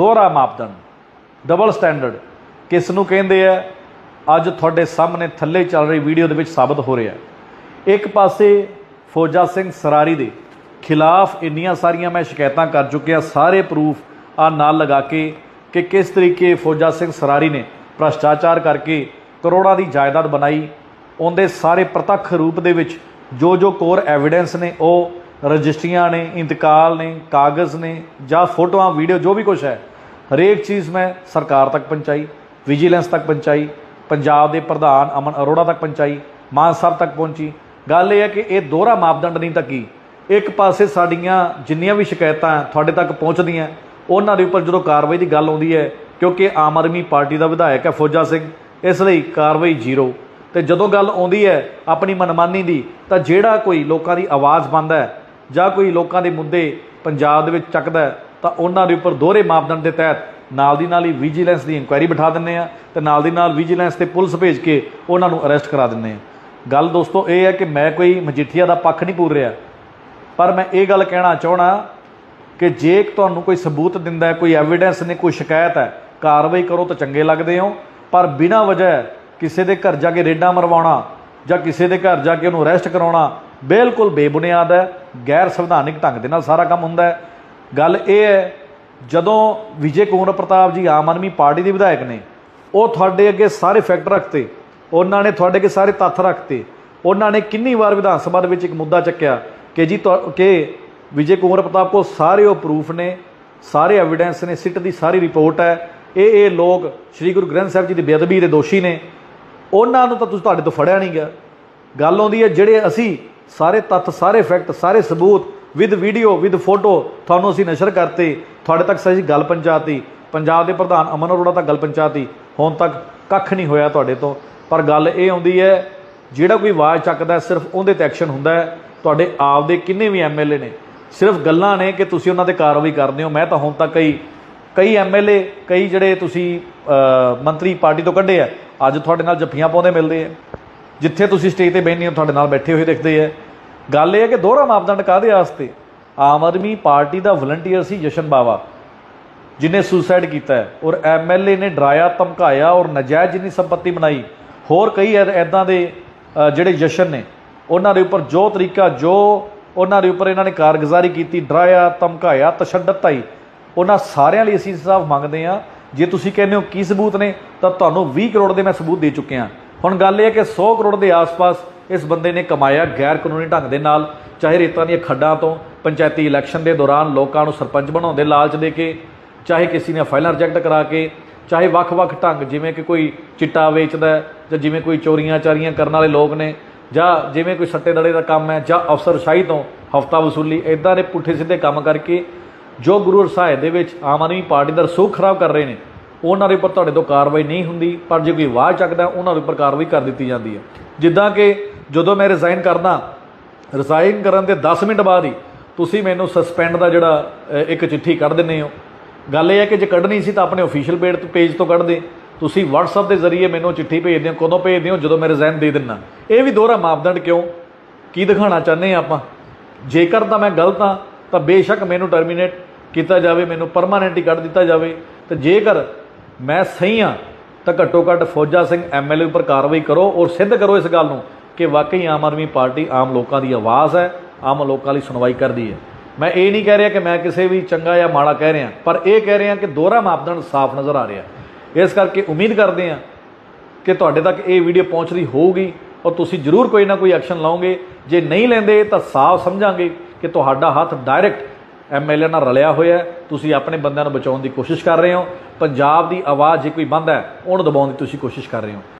ਦੋਹਰਾ ਮਾਪਦੰਡ double standard ਕਿਸ ਨੂੰ ਕਹਿੰਦੇ ਆ? ਅੱਜ ਤੁਹਾਡੇ ਸਾਹਮਣੇ ਥੱਲੇ ਚੱਲ ਰਹੀ ਵੀਡੀਓ ਦੇ ਵਿੱਚ ਸਾਬਤ ਹੋ ਰਿਹਾ ਇੱਕ ਪਾਸੇ ਫੌਜਾ ਸਿੰਘ ਸਰਾਰੀ ਦੇ ਖਿਲਾਫ ਇੰਨੀਆਂ ਸਾਰੀਆਂ ਮੈਂ ਸ਼ਿਕਾਇਤਾਂ ਕਰ ਚੁੱਕਿਆ, ਸਾਰੇ ਪ੍ਰੂਫ ਆ ਨਾਲ ਲਗਾ ਕੇ ਕਿ ਕਿਸ ਤਰੀਕੇ ਫੌਜਾ ਸਿੰਘ ਸਰਾਰੀ ਨੇ ਭ੍ਰਸ਼ਟਾਚਾਰ ਕਰਕੇ ਕਰੋੜਾਂ ਦੀ ਜਾਇਦਾਦ ਬਣਾਈ। ਉਹਦੇ ਸਾਰੇ ਪ੍ਰਤੱਖ ਰੂਪ ਦੇ ਵਿੱਚ ਜੋ ਜੋ ਕੋਰ ਐਵੀਡੈਂਸ ਨੇ, ਉਹ ਰਜਿਸਟਰੀਆਂ ਨੇ, ਇੰਤਕਾਲ ਨੇ, ਕਾਗਜ਼ ਨੇ ਜਾਂ ਫੋਟੋਆਂ, ਵੀਡੀਓ, ਜੋ ਵੀ ਕੁਝ ਹੈ ਹਰੇਕ ਚੀਜ਼ ਮੈਂ ਸਰਕਾਰ ਤੱਕ ਪਹੁੰਚਾਈ, ਵਿਜੀਲੈਂਸ ਤੱਕ ਪਹੁੰਚਾਈ, ਪੰਜਾਬ ਦੇ ਪ੍ਰਧਾਨ ਅਮਨ ਅਰੋੜਾ ਤੱਕ ਪਹੁੰਚਾਈ, ਮਾਨ ਸਾਹਿਬ ਤੱਕ ਪਹੁੰਚੀ। ਗੱਲ ਇਹ ਹੈ ਕਿ ਇਹ ਦੋਹਰਾ ਮਾਪਦੰਡ ਨਹੀਂ ਤੱਕੀ ਇੱਕ ਪਾਸੇ ਸਾਡੀਆਂ ਜਿੰਨੀਆਂ ਵੀ ਸ਼ਿਕਾਇਤਾਂ ਤੁਹਾਡੇ ਤੱਕ ਪਹੁੰਚਦੀਆਂ, ਉਹਨਾਂ ਦੇ ਉੱਪਰ ਜਦੋਂ ਕਾਰਵਾਈ ਦੀ ਗੱਲ ਆਉਂਦੀ ਹੈ, ਕਿਉਂਕਿ ਆਮ ਆਦਮੀ ਪਾਰਟੀ ਦਾ ਵਿਧਾਇਕ ਹੈ ਫੌਜਾ ਸਿੰਘ, ਇਸ ਲਈ ਕਾਰਵਾਈ ਜ਼ੀਰੋ। ਤੇ ਜਦੋਂ ਗੱਲ ਆਉਂਦੀ ਹੈ ਆਪਣੀ ਮਨਮਾਨੀ ਦੀ, ਤਾਂ ਜਿਹੜਾ ਕੋਈ ਲੋਕਾਂ ਦੀ ਆਵਾਜ਼ ਬੰਦ ਹੈ ਜਾਂ ਕੋਈ ਲੋਕਾਂ ਦੇ ਮੁੱਦੇ ਪੰਜਾਬ ਦੇ ਵਿੱਚ ਚੱਕਦਾ ਹੈ ਤਾਂ ਉਹਨਾਂ ਦੇ ਉੱਪਰ ਦੋਹਰੇ ਮਾਪਦੰਡ ਦੇ ਤਹਿਤ ਨਾਲ ਦੀ ਨਾਲ ਹੀ ਵਿਜੀਲੈਂਸ ਦੀ ਇਨਕੁਆਇਰੀ ਬਿਠਾ ਦਿੰਨੇ ਆ ਤੇ ਨਾਲ ਦੀ ਨਾਲ ਵਿਜੀਲੈਂਸ ਤੇ ਪੁਲਿਸ ਭੇਜ ਕੇ ਉਹਨਾਂ ਨੂੰ ਅਰੈਸਟ ਕਰਾ ਦਿੰਨੇ ਆ ਗੱਲ ਦੋਸਤੋ ਇਹ ਹੈ ਕਿ ਮੈਂ ਕੋਈ ਮਜੀਠੀਆ ਦਾ ਪੱਖ ਨਹੀਂ ਪੂਰ ਰਿਹਾ। ਪਰ ਮੈਂ ਇਹ ਗੱਲ ਕਹਿਣਾ ਚਾਹਣਾ ਕਿ ਜੇ ਤੁਹਾਨੂੰ ਕੋਈ ਸਬੂਤ ਦਿੰਦਾ ਹੈ, ਕੋਈ ਐਵੀਡੈਂਸ ਨੇ, ਕੋਈ ਸ਼ਿਕਾਇਤ ਹੈ, ਕਾਰਵਾਈ ਕਰੋ ਤਾਂ ਚੰਗੇ ਲੱਗਦੇ ਹੋ। ਪਰ ਬਿਨਾਂ ਵਜ੍ਹਾ ਕਿਸੇ ਦੇ ਘਰ ਜਾ ਕੇ ਰੇਡਾਂ ਮਰਵਾਉਣਾ ਜਾਂ ਕਿਸੇ ਦੇ ਘਰ ਜਾ ਕੇ ਉਹਨੂੰ ਅਰੈਸਟ ਕਰਾਉਣਾ ਬਿਲਕੁਲ ਬੇਬੁਨਿਆਦ ਹੈ। ਗੈਰ ਸੰਵਿਧਾਨਿਕ ਢੰਗ ਦੇ ਨਾਲ ਸਾਰਾ ਕੰਮ ਹੁੰਦਾ ਹੈ। ਗੱਲ ਇਹ ਹੈ, ਜਦੋਂ ਵਿਜੇ ਕੁਮਾਰ ਪ੍ਰਤਾਪ ਜੀ ਆਮ ਆਦਮੀ ਪਾਰਟੀ ਦੇ ਵਿਧਾਇਕ ਨੇ, ਉਹ ਤੁਹਾਡੇ ਅੱਗੇ ਸਾਰੇ ਫੈਕਟ ਰੱਖਤੇ, ਉਹਨਾਂ ਨੇ ਤੁਹਾਡੇ ਅੱਗੇ ਸਾਰੇ ਤੱਥ ਰੱਖਤੇ, ਉਹਨਾਂ ਨੇ ਕਿੰਨੀ ਵਾਰ ਵਿਧਾਨ ਸਭਾ ਦੇ ਵਿੱਚ ਇੱਕ ਮੁੱਦਾ ਚੱਕਿਆ ਕਿ ਜੀ ਤੁਹਾ- ਕਿ ਵਿਜੇ ਕੁਮਾਰ ਪ੍ਰਤਾਪ ਕੋਲ ਸਾਰੇ ਉਹ ਪ੍ਰੂਫ ਨੇ, ਸਾਰੇ ਐਵੀਡੈਂਸ ਨੇ, ਸਿੱਟ ਦੀ ਸਾਰੀ ਰਿਪੋਰਟ ਹੈ, ਇਹ ਇਹ ਲੋਕ ਸ੍ਰੀ ਗੁਰੂ ਗ੍ਰੰਥ ਸਾਹਿਬ ਜੀ ਦੀ ਬੇਅਦਬੀ ਦੇ ਦੋਸ਼ੀ ਨੇ, ਉਹਨਾਂ ਨੂੰ ਤਾਂ ਤੁਸੀਂ ਤੁਹਾਡੇ ਤੋਂ ਫੜਿਆ ਨਹੀਂ ਗਿਆ। ਗੱਲ ਆਉਂਦੀ ਹੈ, ਜਿਹੜੇ ਅਸੀਂ ਸਾਰੇ ਤੱਥ, ਸਾਰੇ ਫੈਕਟ ਸਾਰੇ ਸਬੂਤ ਵਿਦ ਵੀਡੀਓ, ਵਿਦ ਫੋਟੋ ਤੁਹਾਨੂੰ ਅਸੀਂ ਨਸ਼ਰ ਕਰਤੇ, ਤੁਹਾਡੇ ਤੱਕ ਸਹੀ ਗੱਲ ਪਹੁੰਚਾਤੀ। ਪੰਜਾਬ ਦੇ ਪ੍ਰਧਾਨ ਅਮਨ ਅਰੋੜਾ ਤੱਕ ਗੱਲ ਪਹੁੰਚਾਤੀ, ਹੁਣ ਤੱਕ ਕੱਖ ਨਹੀਂ ਹੋਇਆ ਤੁਹਾਡੇ ਤੋਂ। ਪਰ ਗੱਲ ਇਹ ਆਉਂਦੀ ਹੈ, ਜਿਹੜਾ ਕੋਈ ਆਵਾਜ਼ ਚੱਕਦਾ ਸਿਰਫ ਉਹਦੇ ਤੇ ਐਕਸ਼ਨ ਹੁੰਦਾ ਹੈ। ਤੁਹਾਡੇ ਆਪ ਦੇ ਕਿੰਨੇ ਵੀ ਐਮਐਲਏ ਨੇ, ਸਿਰਫ ਗੱਲਾਂ ਨੇ ਕਿ ਤੁਸੀਂ ਉਹਨਾਂ ਤੇ ਕਾਰਵਾਈ ਕਰਦੇ ਹੋ। ਮੈਂ ਤਾਂ ਹੁਣ ਤੱਕ ਕਈ ਕਈ ਐਮਐਲਏ ਕਈ ਜਿਹੜੇ ਤੁਸੀਂ ਮੰਤਰੀ ਪਾਰਟੀ ਤੋਂ ਕੱਢੇ ਆ, ਅੱਜ ਤੁਹਾਡੇ ਨਾਲ ਜੱਫੀਆਂ ਪਾਉਂਦੇ ਮਿਲਦੇ ਆ। ਜਿੱਥੇ ਤੁਸੀਂ ਸਟੇਜ ਤੇ ਬੈਠੇ ਹੋ, ਤੁਹਾਡੇ ਨਾਲ ਬੈਠੇ ਹੋਏ ਦਿਖਦੇ ਆ। ਗੱਲ ਇਹ ਹੈ ਕਿ ਦੋਹਰਾ ਮਾਪਦੰਡ ਕਾਹਦੇ ਵਾਸਤੇ? ਆਮ ਆਦਮੀ ਪਾਰਟੀ ਦਾ ਵਲੰਟੀਅਰ ਸੀ ਜਸ਼ਨ ਬਾਵਾ, ਜਿਨੇ ਸੁਸਾਈਡ ਕੀਤਾ ਹੈ ਔਰ ਐਮਐਲਏ ਨੇ ਡਰਾਇਆ, ਧਮਕਾਇਆ ਔਰ ਨਜਾਇਜ਼ ਜਿੰਨੀ ਸੰਪਤੀ ਬਣਾਈ। ਹੋਰ ਕਈ ਐਦਾਂ ਦੇ ਜਿਹੜੇ ਜਸ਼ਨ ਨੇ, ਉਹਨਾਂ ਦੇ ਉੱਪਰ ਜੋ ਤਰੀਕਾ, ਜੋ ਉਹਨਾਂ ਦੇ ਉੱਪਰ ਇਹਨਾਂ ਨੇ ਕਾਰਗੁਜ਼ਾਰੀ ਕੀਤੀ, ਡਰਾਇਆ, ਧਮਕਾਇਆ, ਤਸ਼ੱਦਦ ਤਾਈ ਉਹਨਾਂ ਸਾਰਿਆਂ ਲਈ ਅਸੀਂ ਇਨਸਾਫ ਮੰਗਦੇ ਆ ਜੇ ਤੁਸੀਂ ਕਹਿੰਦੇ ਹੋ ਕੀ ਸਬੂਤ ਨੇ, ਤਾਂ ਤੁਹਾਨੂੰ 20 ਕਰੋੜ ਦੇ ਮੈਂ ਸਬੂਤ ਦੇ ਚੁੱਕਿਆ। ਹੁਣ ਗੱਲ ਇਹ ਹੈ ਕਿ 100 ਕਰੋੜ ਦੇ ਆਸ-ਪਾਸ ਇਸ ਬੰਦੇ ਨੇ ਕਮਾਇਆ ਗੈਰ ਕਾਨੂੰਨੀ ਢੰਗ ਦੇ ਨਾਲ, ਚਾਹੇ ਰੇਤਾਂ ਦੀਆਂ ਖੱਡਾਂ ਤੋਂ, ਪੰਚਾਇਤੀ ਇਲੈਕਸ਼ਨ ਦੇ ਦੌਰਾਨ ਲੋਕਾਂ ਨੂੰ ਸਰਪੰਚ ਬਣਾਉਣ ਦੇ ਲਾਲਚ ਦੇ ਕੇ, ਚਾਹੇ ਕਿਸੇ ਨੇ ਫਾਈਲਾਂ ਰਿਜੈਕਟ ਕਰਾ ਕੇ, ਚਾਹੇ ਵੱਖ-ਵੱਖ ਢੰਗ, ਜਿਵੇਂ ਕਿ ਕੋਈ ਚਿੱਟਾ ਵੇਚਦਾ ਜਾਂ ਜਿਵੇਂ ਕੋਈ ਚੋਰੀਆਂ ਚਾਰੀਆਂ ਕਰਨ ਵਾਲੇ ਲੋਕ ਨੇ, ਜਾਂ ਜਿਵੇਂ ਕੋਈ ਸੱਟੇ ਦੜੇ ਦਾ ਕੰਮ ਹੈ, ਜਾਂ ਅਫਸਰਸ਼ਾਹੀ ਤੋਂ ਹਫਤਾ ਵਸੂਲੀ ਇਦਾਂ ਦੇ ਪੁੱਠੇ ਸਿੱਧੇ ਕੰਮ ਕਰਕੇ, ਜੋ ਗੁਰੂ ਰਸਾਏ ਦੇ ਵਿੱਚ ਆਮ ਆਦਮੀ ਪਾਰਟੀ ਦਾ ਰਸੂਖ ਖਰਾਬ ਕਰ ਰਹੇ ਨੇ, ਉਹਨਾਂ ਦੇ ਉੱਪਰ ਤੁਹਾਡੇ ਤੋਂ ਕਾਰਵਾਈ ਨਹੀਂ ਹੁੰਦੀ, ਪਰ ਜੇ ਕੋਈ ਆਵਾਜ਼ ਚੱਕਦਾ ਉਹਨਾਂ ਦੇ ਉੱਪਰ ਕਾਰਵਾਈ ਕਰ ਦਿੱਤੀ ਜਾਂਦੀ ਹੈ। ਜਿੱਦਾਂ ਕਿ ਜਦੋਂ ਮੈਂ ਰਿਜ਼ਾਈਨ ਕਰਦਾ ਰਿਜ਼ਾਈਨ ਕਰਨ ਦੇ 10 ਮਿੰਟ ਬਾਅਦ ਹੀ ਤੁਸੀਂ ਮੈਨੂੰ ਸਸਪੈਂਡ ਦਾ ਜਿਹੜਾ ਇੱਕ ਚਿੱਠੀ ਕੱਢ ਦਿੰਦੇ ਹੋ। ਗੱਲ ਇਹ ਹੈ ਕਿ ਜੇ ਕੱਢਣੀ ਸੀ ਤਾਂ ਆਪਣੇ ਅਫੀਸ਼ੀਅਲ ਪੇਜ ਤੋਂ ਕੱਢਦੇ। ਤੁਸੀਂ WhatsApp ਦੇ ਜ਼ਰੀਏ ਮੈਨੂੰ ਚਿੱਠੀ ਭੇਜਦੇ ਹੋ, ਕਦੋਂ ਭੇਜਦੇ ਹੋ? ਜਦੋਂ ਮੈਂ ਰਿਜ਼ਾਈਨ ਦੇ ਦਿੰਦਾ। ਇਹ ਵੀ ਦੋਹਰਾ ਮਾਪਦੰਡ ਕਿਉਂ? ਕੀ ਦਿਖਾਉਣਾ ਚਾਹੁੰਦੇ ਆ ਆਪਾਂ? ਜੇਕਰ ਤਾਂ ਮੈਂ ਗਲਤ ਹਾਂ, ਤਾਂ ਬੇਸ਼ੱਕ ਮੈਨੂੰ ਟਰਮੀਨੇਟ ਕੀਤਾ ਜਾਵੇ, ਮੈਨੂੰ ਪਰਮਾਨੈਂਟ ਹੀ ਕੱਢ ਦਿੱਤਾ ਜਾਵੇ। ਤੇ ਜੇਕਰ ਮੈਂ ਸਹੀ ਹਾਂ, ਤਾਂ ਘੱਟੋ ਘੱਟ ਫੌਜਾ ਸਿੰਘ ਐਮਐਲਏ ਉੱਪਰ ਕਾਰਵਾਈ ਕਰੋ ਔਰ ਸਿੱਧ ਕਰੋ ਇਸ ਗੱਲ ਨੂੰ। ਕਿ ਵਾਕਈ ਆਮ ਆਦਮੀ ਪਾਰਟੀ ਆਮ ਲੋਕਾਂ ਦੀ ਆਵਾਜ਼ ਹੈ, ਆਮ ਲੋਕਾਂ ਲਈ ਸੁਣਵਾਈ ਕਰਦੀ ਹੈ। ਮੈਂ ਇਹ ਨਹੀਂ ਕਹਿ ਰਿਹਾ ਕਿ ਮੈਂ ਕਿਸੇ ਵੀ ਚੰਗਾ ਜਾਂ ਮਾੜਾ ਕਹਿ ਰਿਹਾ, ਪਰ ਇਹ ਕਹਿ ਰਿਹਾ ਕਿ ਦੋਹਰਾ ਮਾਪਦੰਡ ਸਾਫ਼ ਨਜ਼ਰ ਆ ਰਿਹਾ। ਇਸ ਕਰਕੇ ਉਮੀਦ ਕਰਦੇ ਹਾਂ ਕਿ ਤੁਹਾਡੇ ਤੱਕ ਇਹ ਵੀਡੀਓ ਪਹੁੰਚਦੀ ਹੋਊਗੀ ਔਰ ਤੁਸੀਂ ਜ਼ਰੂਰ ਕੋਈ ਨਾ ਕੋਈ ਐਕਸ਼ਨ ਲਓਗੇ। ਜੇ ਨਹੀਂ ਲੈਂਦੇ ਤਾਂ ਸਾਫ਼ ਸਮਝਾਂਗੇ ਕਿ ਤੁਹਾਡਾ ਹੱਥ ਡਾਇਰੈਕਟ ਐਮਐਲਏ ਨਾਲ ਰਲਿਆ ਹੋਇਆ ਤੁਸੀਂ ਆਪਣੇ ਬੰਦਿਆਂ ਨੂੰ ਬਚਾਉਣ ਦੀ ਕੋਸ਼ਿਸ਼ ਕਰ ਰਹੇ ਹੋ। ਪੰਜਾਬ ਦੀ ਆਵਾਜ਼ ਜੇ ਕੋਈ ਬੰਦ ਹੈ, ਉਹਨੂੰ ਦਬਾਉਣ ਦੀ ਤੁਸੀਂ ਕੋਸ਼ਿਸ਼ ਕਰ ਰਹੇ ਹੋ।